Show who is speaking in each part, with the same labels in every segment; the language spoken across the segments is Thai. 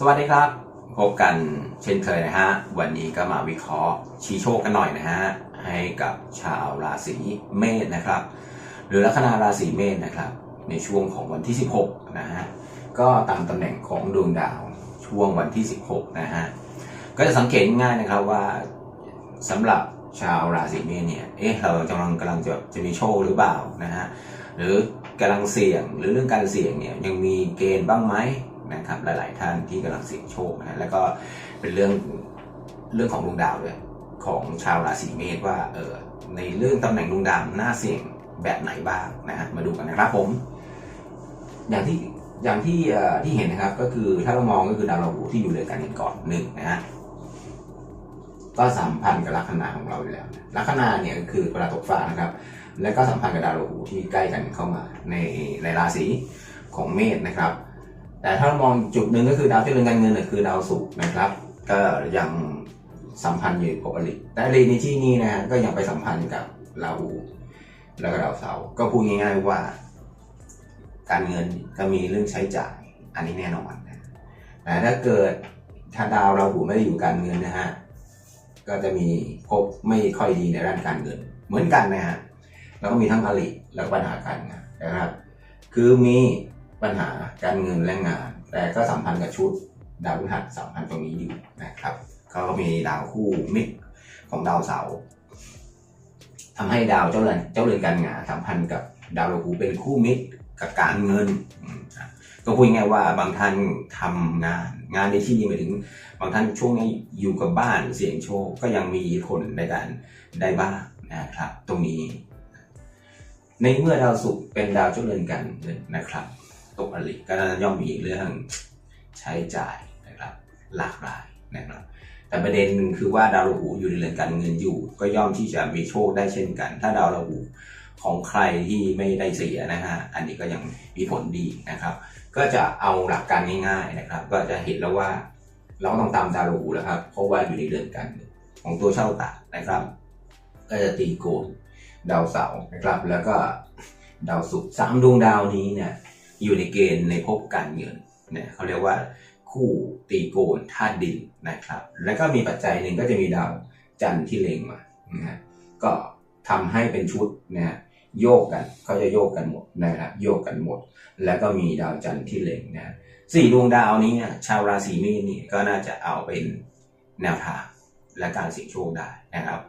Speaker 1: สวัสดีครับ พบกันเช่นเคยนะฮะ วันนี้ก็มาวิเคราะห์ชี้โชคกันหน่อยนะฮะ ให้กับชาวราศีเมษนะครับ หรือลัคนาราศีเมษนะครับ ในช่วงของวันที่ 16 นะฮะ ก็ตามตำแหน่งของดวงดาวช่วงวันที่ 16 นะฮะ ก็จะสังเกตง่ายนะครับว่าสำหรับชาวราศีเมษเนี่ย เอ๊ะ เรากำลังกำลังจะจะมีโชคหรือเปล่านะฮะ หรือกำลังเสี่ยงหรือเรื่องการเสี่ยงเนี่ยยังมีเกณฑ์บ้างไหม นะครับหลาย ๆ ท่านที่กำลังเสี่ยงโชคนะแล้วก็เป็นเรื่องเรื่องของดวงดาวด้วยของชาวราศีเมษว่าเออในเรื่องตำแหน่งดวงดาวน่าเสี่ยงแบบไหนบ้างนะฮะมาดูกันนะครับผม อย่างที่อย่างที่ที่เห็นนะครับก็คือถ้าเรามองก็คือดาวราหูที่อยู่เรือนการเงินก่อนหนึ่งนะฮะก็สัมพันธ์กับลัคนาของเราอยู่แล้วลัคนาเนี่ยก็คือเวลาตกฟ้านะครับ และก็สัมพันธ์กับดาวราหูที่ใกล้กันเข้ามาในในราศีของเมษนะครับ แต่ถ้ามองจุดหนึ่งก็คือดาวที่เรือนการเงินเนี่ยคือดาวศุกร์นะครับ ก็ยังสัมพันธ์อยู่กับอริแต่อริในที่นี้นะฮะก็ยังไปสัมพันธ์กับราหูแล้วก็ดาวเสาร์ก็พูดง่ายๆว่า การเงินก็มีเรื่องใช้จ่าย อันนี้แน่นอนนะแต่ถ้าเกิดถ้าดาวราหูไม่ได้อยู่การเงินนะฮะก็จะมีพบไม่ค่อยดีในด้านการเงิน เหมือนกันนะฮะแล้วก็มีทั้งผลิตแล้วก็ปัญหาการงานนะครับ คือมี ปัญหาการเงินและงาน แต่ก็สัมพันธ์กับชุดดาวพฤหัสสัมพันธ์ตรงนี้อยู่นะครับเขาก็มีดาวคู่มิตรของดาวเสาร์ทำให้ดาวเจ้าเรือนเจ้าเรือนการงานสัมพันธ์กับดาวราหูเป็นคู่มิตรกับการเงิน ก็พูดง่ายว่าบางท่านทำงาน งานในที่นี้หมายถึง บางท่านช่วงนี้อยู่กับบ้านเสี่ยงโชคก็ยังมีผลในการได้บ้างนะครับ ตรงนี้ ในเมื่อดาวศุกร์เป็นดาวเจ้าเรือนกันนะครับ ตกอริก็ย่อมมีเรื่องใช้จ่ายนะครับหลากหลายนะครับ แต่ประเด็นหนึ่งคือว่าดาวราหูอยู่ในเรือนการเงินอยู่ ก็ย่อมที่จะมีโชคได้เช่นกัน ถ้าดาวราหูของใครที่ไม่ได้เสียนะฮะอันนี้ก็ยังมีผลดีนะครับ ก็จะเอาหลักการง่ายๆนะครับ ก็จะเห็นแล้วว่าเราต้องตามดาวราหูแล้วครับ เพราะว่าอยู่ในเรือนการเงินของตัวเช่าตานะครับ ก็จะตีโกนดาวเสาร์นะครับ แล้วก็ดาวศุกร์สามดวงดาวนี้เนี่ย อยู่ในเกณฑ์ในภพการเงินเนี่ยเขาเรียกว่าคู่ตีโกนธาตุดินนะครับ แล้วก็มีปัจจัยหนึ่งก็จะมีดาวจันทร์ที่เล็งมานะฮะก็ทำให้เป็นชุดนะฮะโยกกันเขาจะโยกกันหมดนะครับโยกกันหมด แล้วก็มีดาวจันทร์ที่เล็งนะฮะสี่ดวงดาวนี้เนี่ยชาวราศีเมษนี่ก็น่าจะเอาเป็นแนวทางและการเสี่ยงโชคได้นะครับ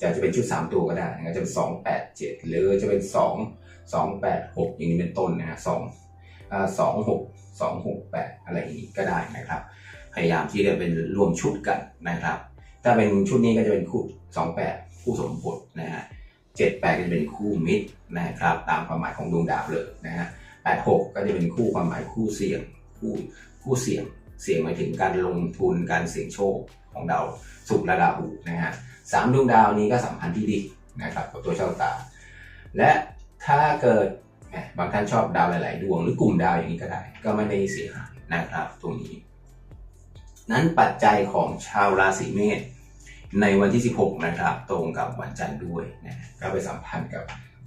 Speaker 1: จะจะเป็นชุด 3 ตัวก็ได้นะจะเป็น 2 8 7 หรือจะเป็น 2 2 8 6 อย่างนี้เป็นต้นนะฮะ2 อ่า2 6 2 6 8อะไรอย่างนี้ก็ได้นะครับ พยายามที่จะเป็นรวมชุดกันนะครับ ถ้าเป็นชุดนี้ก็จะเป็นคู่2 8คู่สมผลนะฮะ7 8ก็จะเป็นคู่มิตรนะครับ ตามความหมายของดวงดาวเลยนะฮะ8 6ก็จะเป็นคู่ความหมายคู่เสี่ยงคู่คู่เสี่ยงเสี่ยงหมายถึงการลงทุนการเสี่ยงโชคของดาวศุกร์และราวหูนะฮะสามดวงดาวนี้ก็สัมพันธ์ที่ดีนะครับกับตัวเช่าตา และถ้าเกิด บางท่านชอบดาวหลาย ๆ ดวง หรือกลุ่มดาวอย่างนี้ก็ได้ ก็ไม่ได้เสียหายนะครับตรงนี้ นั้นปัจจัยของชาวราศีเมษในวันที่ 16 นะครับ ตรงกับวันจันทร์ด้วยนะก็ไปสัมพันธ์กับ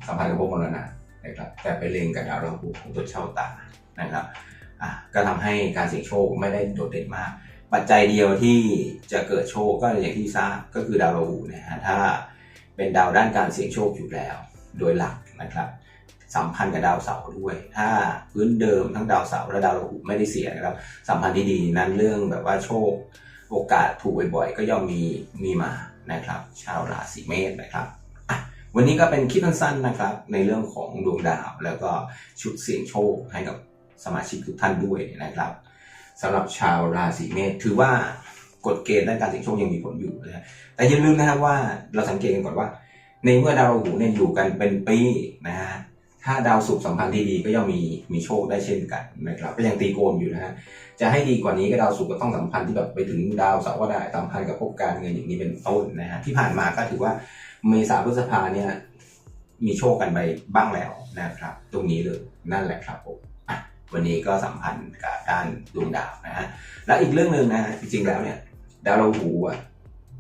Speaker 1: สัมพันธ์กับพวกมรณะนะครับแต่ไปเล็งกับดาวราหูของตัวเช่าตานะครับอะก็ทำให้การเสี่ยงโชคไม่ได้โดดเด่นมาก ปัจจัยเดียวที่จะเกิดโชคก็อย่างที่ทราบก็คือดาวราหูนะฮะถ้าเป็นดาวด้านการเสี่ยงโชคอยู่แล้ว โดยหลักนะครับ สัมพันธ์กับดาวเสาร์ด้วย ถ้าพื้นเดิมทั้งดาวเสาร์และดาวราหูไม่ได้เสียนะครับ สัมพันธ์ที่ดีนั้นเรื่องแบบว่าโชคโอกาสถูกบ่อยๆ ก็ย่อมมีมีมานะครับ ชาวราศีเมษนะครับวันนี้ก็เป็นคลิปสั้นๆนะครับ ในเรื่องของดวงดาวแล้วก็ชุดเสี่ยงโชคให้กับสมาชิกทุกท่านด้วยนะครับสำหรับชาวราศีเมษถือว่ากฎเกณฑ์ด้านการเสี่ยงโชคยังมีผลอยู่นะแต่อย่าลืมนะครับว่าเราสังเกตกันก่อนว่า ในเมื่อดาวราหูเนี่ยอยู่กันเป็นปีนะฮะ ถ้าดาวศุกร์สัมพันธ์ที่ดีก็ย่อมมีมีโชคได้เช่นกันนะครับก็ยังตีโกนอยู่นะฮะจะให้ดีกว่านี้ก็ดาวศุก็ต้องสัมพันธ์ที่แบบไปถึงดาวเสาร์ก็ได้สัมพันธ์กับภพการเงินอย่างนี้เป็นต้นนะฮะที่ผ่านมาก็ถือว่าเมษาพฤษภาเนี่ยมีโชคกันไปบ้างแล้วนะครับ ตรงนี้เลยนั่นแหละครับผมวันนี้ก็สัมพันธ์กับด้านดวงดาวนะฮะแล้วอีกเรื่องหนึ่งนะฮะจริงๆแล้วเนี่ย ดาวราหูอะ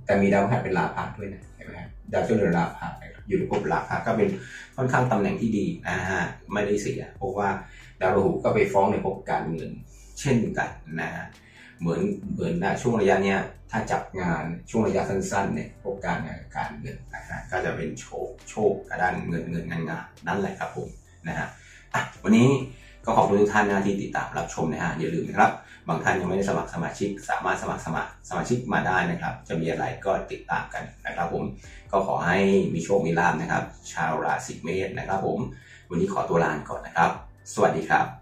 Speaker 1: แต่มีดาวพฤหัสเป็นลาภะด้วยนะ ดาวเจ้าเรือนลาภะนะครับอยู่ในภพลาภะก็เป็นค่อนข้างตำแหน่งที่ดีนะฮะไม่ได้เสียเพราะว่าดาวราหูก็ไปฟ้องในภพการเงินเช่นกันนะฮะเหมือนเหมือนนะช่วงระยะเนี้ยถ้าจับงานช่วงระยะสั้นๆเนี่ยพวกการงานการเงินนะฮะก็จะเป็นโชคโชคกระด้านเงินเงินงานงานนั่นแหละครับผมนะฮะอะวันนี้ ก็ขอบคุณทุกท่านนะที่ติดตามรับชมนะฮะอย่าลืมนะครับ บางท่านยังไม่ได้สมัครสมาชิก สามารถสมัครสมัครสมาชิกมาได้นะครับ จะมีอะไรก็ติดตามกันนะครับผม ก็ขอให้มีโชค มีลาภนะครับ ชาวราศีเมษนะครับผม วันนี้ขอตัวลาก่อนนะครับ สวัสดีครับ